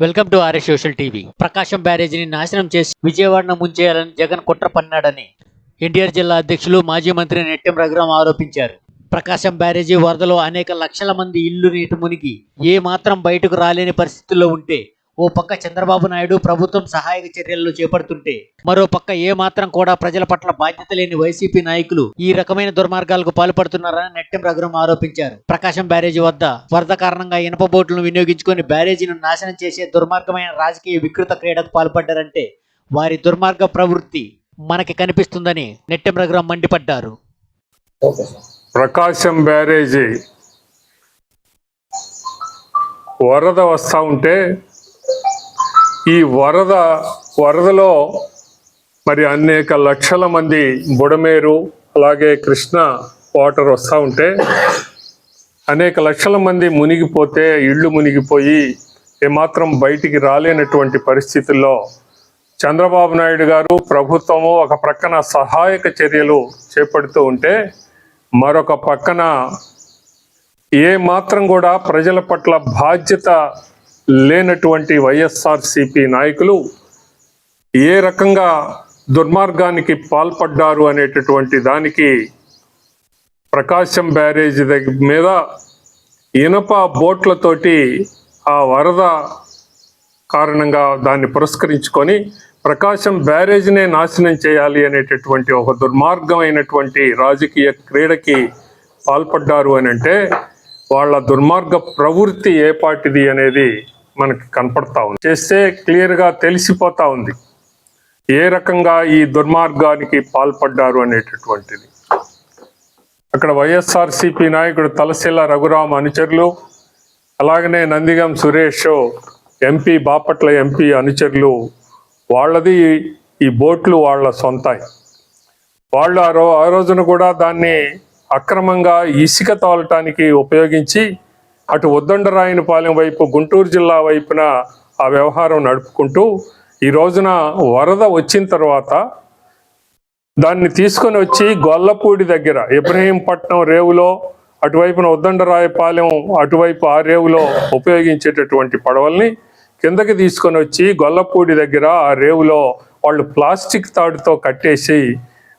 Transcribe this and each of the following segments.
Welcome to RS social TV. Prakasam బ్యారేజీని నాశనం చేసి విజయవాడను ముంచేయాలని జగన్ కుట్ర పన్నాడని ఎన్టీఆర్ జిల్లా అధ్యక్షులు మాజీ మంత్రి నెట్టెం రఘురాం ఆరోపించారు. ప్రకాశం బ్యారేజీ వరదలో అనేక లక్షల మంది ఇల్లు నీటి మునిగి ఏ మాత్రం బయటకు రాలేని పరిస్థితుల్లో ఉంటే ఓ పక్క చంద్రబాబు నాయుడు ప్రభుత్వం సహాయక చర్యలను చేపడుతుంటే మరో పక్క ఏమాత్రం కూడా ప్రజల పట్ల బాధ్యత లేని వైసీపీ నాయకులు ఈ రకమైన దుర్మార్గాలకు పాల్పడుతున్నారని నెట్టెం రఘురం ఆరోపించారు. ప్రకాశం బ్యారేజీ వద్ద వరద కారణంగా ఇనప బోట్లను వినియోగించుకొని బ్యారేజీని నాశనం చేసే దుర్మార్గమైన రాజకీయ వికృత క్రీడకు పాల్పడ్డారంటే వారి దుర్మార్గ ప్రవృత్తి మనకి కనిపిస్తుందని నెట్టెం రఘురం మండిపడ్డారు. ప్రకాశం బ్యారేజీ వరద వస్తూ ఉంటే ఈ వరద వరదలో మరి అనేక లక్షల మంది బుడమేరు అలాగే కృష్ణ వాటర్ వస్తూ ఉంటే అనేక లక్షల మంది మునిగిపోతే ఇళ్ళు మునిగిపోయి ఏమాత్రం బయటికి రాలేనటువంటి పరిస్థితుల్లో చంద్రబాబు నాయుడు గారు ప్రభుత్వము ఒక ప్రక్కన సహాయక చర్యలు చేపడుతూ ఉంటే మరొక పక్కన ఏ మాత్రం కూడా ప్రజల పట్ల బాధ్యత లేనటువంటి వైఎస్ఆర్సిపి నాయకులు ఏ రకంగా దుర్మార్గానికి పాల్పడ్డారు అనేటటువంటి దానికి ప్రకాశం బ్యారేజ్ దగ్గర మీద ఇనప బోట్లతోటి ఆ వరద కారణంగా దాన్ని పురస్కరించుకొని ప్రకాశం బ్యారేజ్నే నాశనం చేయాలి అనేటటువంటి ఒక దుర్మార్గమైనటువంటి రాజకీయ క్రీడకి పాల్పడ్డారు అని అంటే వాళ్ళ దుర్మార్గ ప్రవృత్తి ఏ పాటిది అనేది మనకి కనపడతా ఉంది. చేస్తే క్లియర్గా తెలిసిపోతా ఉంది. ఏ రకంగా ఈ దుర్మార్గానికి పాల్పడ్డారు అనేటటువంటిది. అక్కడ వైఎస్ఆర్సిపి నాయకుడు తలశీల రఘురామ్ అనుచరులు అలాగనే నందిగం సురేష్ ఎంపీ బాపట్ల ఎంపీ అనుచరులు వాళ్ళది ఈ బోట్లు వాళ్ళ సొంతాయి. వాళ్ళు ఆ రో ఆ రోజున కూడా దాన్ని అక్రమంగా ఇసుక తోలటానికి ఉపయోగించి అటు ఉద్దండరాయనిపాలెం వైపు గుంటూరు జిల్లా వైపున ఆ వ్యవహారం నడుపుకుంటూ ఈ రోజున వరద వచ్చిన తర్వాత దాన్ని తీసుకొని వచ్చి గొల్లపూడి దగ్గర ఇబ్రహీంపట్నం రేవులో అటువైపున ఉద్దండరాయపాలెం అటువైపు ఆ రేవులో ఉపయోగించేటటువంటి పడవల్ని కిందకి తీసుకొని వచ్చి గొల్లపూడి దగ్గర ఆ రేవులో వాళ్ళు ప్లాస్టిక్ తాడుతో కట్టేసి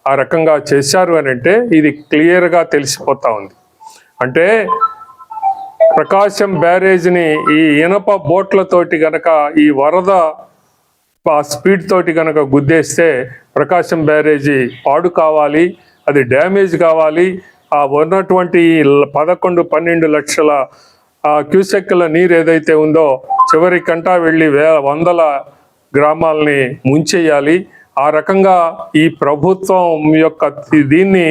ఆ రకంగా చేశారు అని అంటే ఇది క్లియర్గా తెలిసిపోతా ఉంది. అంటే ప్రకాశం బ్యారేజ్ని ఈ ఇనప బోట్లతోటి గనక ఈ వరద ఆ స్పీడ్ తోటి కనుక గుద్దేస్తే ప్రకాశం బ్యారేజీ పాడు కావాలి అది డ్యామేజ్ కావాలి. ఆ ఉన్నటువంటి పదకొండు పన్నెండు లక్షల ఆ నీరు ఏదైతే ఉందో చివరి కంటా వెళ్ళి వే వందల గ్రామాలని ముంచేయాలి. ఆ రకంగా ఈ ప్రభుత్వం యొక్క దీన్ని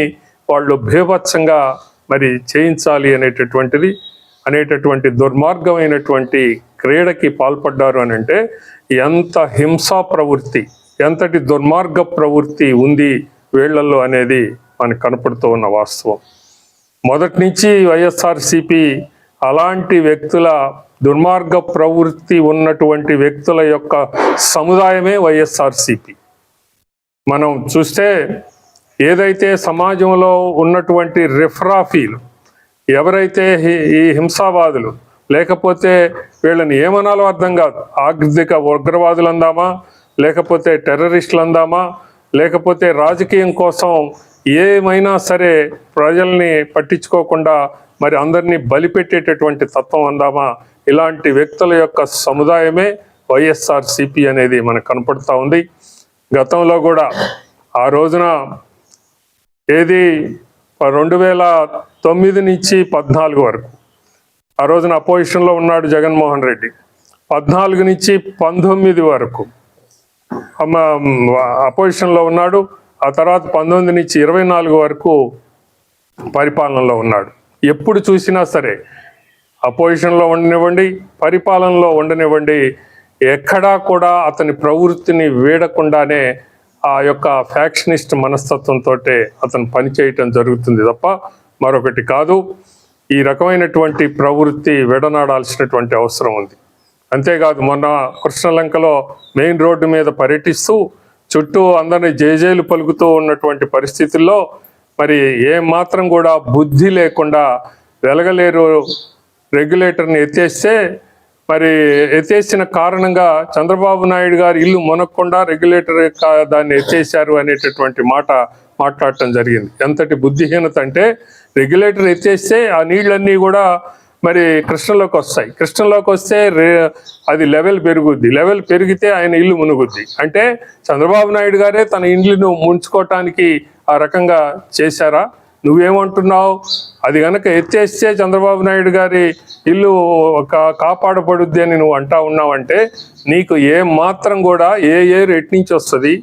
వాళ్ళు భీభత్సంగా మరి చేయించాలి అనేటటువంటిది అనేటటువంటి దుర్మార్గమైనటువంటి క్రీడకి పాల్పడ్డారు అని అంటే ఎంత హింసా ప్రవృత్తి ఎంతటి దుర్మార్గ ప్రవృత్తి ఉంది వీళ్ళల్లో అనేది మనకు కనపడుతూ ఉన్న వాస్తవం. మొదటి నుంచి వైఎస్ఆర్సిపి అలాంటి వ్యక్తుల దుర్మార్గ ప్రవృత్తి ఉన్నటువంటి వ్యక్తుల యొక్క సముదాయమే వైఎస్ఆర్సిపి. మనం చూస్తే ఏదైతే సమాజంలో ఉన్నటువంటి రిఫ్రాఫీలు ఎవరైతే ఈ హింసావాదులు లేకపోతే వీళ్ళని ఏమనాలో అర్థం కాదు. ఆర్థిక ఉగ్రవాదులు అందామా లేకపోతే టెర్రరిస్టులు అందామా లేకపోతే రాజకీయం కోసం ఏమైనా సరే ప్రజల్ని పట్టించుకోకుండా మరి అందరినీ బలిపెట్టేటటువంటి తత్వం అందామా? ఇలాంటి వ్యక్తుల యొక్క సముదాయమే వైఎస్ఆర్ సిపి అనేది మనకు కనపడుతూ ఉంది. గతంలో కూడా ఆ రోజున ఏది రెండు వేల తొమ్మిది నుంచి పద్నాలుగు వరకు. ఆ రోజున అపోజిషన్లో ఉన్నాడు జగన్మోహన్ రెడ్డి. పద్నాలుగు నుంచి పంతొమ్మిది వరకు. అపోజిషన్లో ఉన్నాడు. ఆ తర్వాత పంతొమ్మిది నుంచి ఇరవై నాలుగు వరకు పరిపాలనలో ఉన్నాడు. ఎప్పుడు చూసినా సరే అపోజిషన్లో ఉండనివ్వండి పరిపాలనలో ఉండనివ్వండి ఎక్కడా కూడా అతని ప్రవృత్తిని వీడకుండానే ఆ యొక్క ఫ్యాక్షనిస్ట్ మనస్తత్వంతో అతను పనిచేయటం జరుగుతుంది తప్ప మరొకటి కాదు. ఈ రకమైనటువంటి ప్రవృత్తి విడనాడాల్సినటువంటి అవసరం ఉంది. అంతేకాదు మొన్న కృష్ణలంకలో మెయిన్ రోడ్డు మీద పర్యటిస్తూ చుట్టూ అందరిని జేజేలు పలుకుతూ ఉన్నటువంటి పరిస్థితుల్లో మరి ఏ మాత్రం కూడా బుద్ధి లేకుండా వెలగలేరు రెగ్యులేటర్ని ఎత్తేస్తే మరి ఎత్తేసిన కారణంగా చంద్రబాబు నాయుడు గారు ఇల్లు మునక్కుండా రెగ్యులేటర్ కా- దాన్ని ఎత్తేసారు అనేటటువంటి మాట మాట్లాడటం జరిగింది. ఎంతటి బుద్ధిహీనత అంటే రెగ్యులేటర్ ఎత్తేస్తే ఆ నీళ్ళన్నీ కూడా మరి కృష్ణలోకి వస్తాయి. కృష్ణలోకి వస్తే అది లెవెల్ పెరుగుద్ది. లెవెల్ పెరిగితే ఆయన ఇల్లు మునుగుద్ది. అంటే చంద్రబాబు నాయుడు గారే తన ఇల్లును ముంచుకోవటానికి ఆ రకంగా చేశారా? నువ్వేమంటున్నావు? అది కనుక ఎత్తేస్తే చంద్రబాబు నాయుడు గారి ఇల్లు ఒక కాపాడబడుద్ది అని నువ్వు అంటా ఉన్నావంటే నీకు ఏ మాత్రం కూడా ఏ ఏరు ఎట్నుంచి వస్తుంది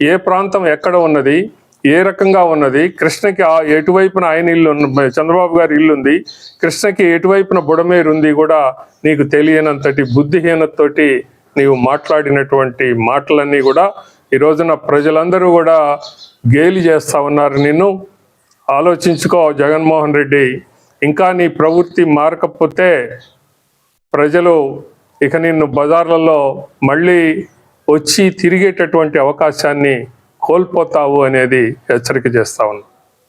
ఏ ప్రాంతం ఎక్కడ ఉన్నది ఏ రకంగా ఉన్నది కృష్ణకి ఆ ఎటువైపున ఆయన ఇల్లు చంద్రబాబు గారి ఇల్లు ఉంది కృష్ణకి ఎటువైపున బుడమేరు ఉంది కూడా నీకు తెలియనంతటి బుద్ధిహీనతతోటి నీవు మాట్లాడినటువంటి మాటలన్నీ కూడా ఈ రోజున ప్రజలందరూ కూడా గేలి చేస్తా ఉన్నారు నిన్ను. ఆలోచించుకో జగన్మోహన్ రెడ్డి. ఇంకా నీ ప్రవృత్తి మారకపోతే ప్రజలు ఇక నిన్ను బజార్లలో మళ్ళీ వచ్చి తిరిగేటటువంటి అవకాశాన్ని కోల్పోతావు అనేది హెచ్చరిక చేస్తా ఉన్నా.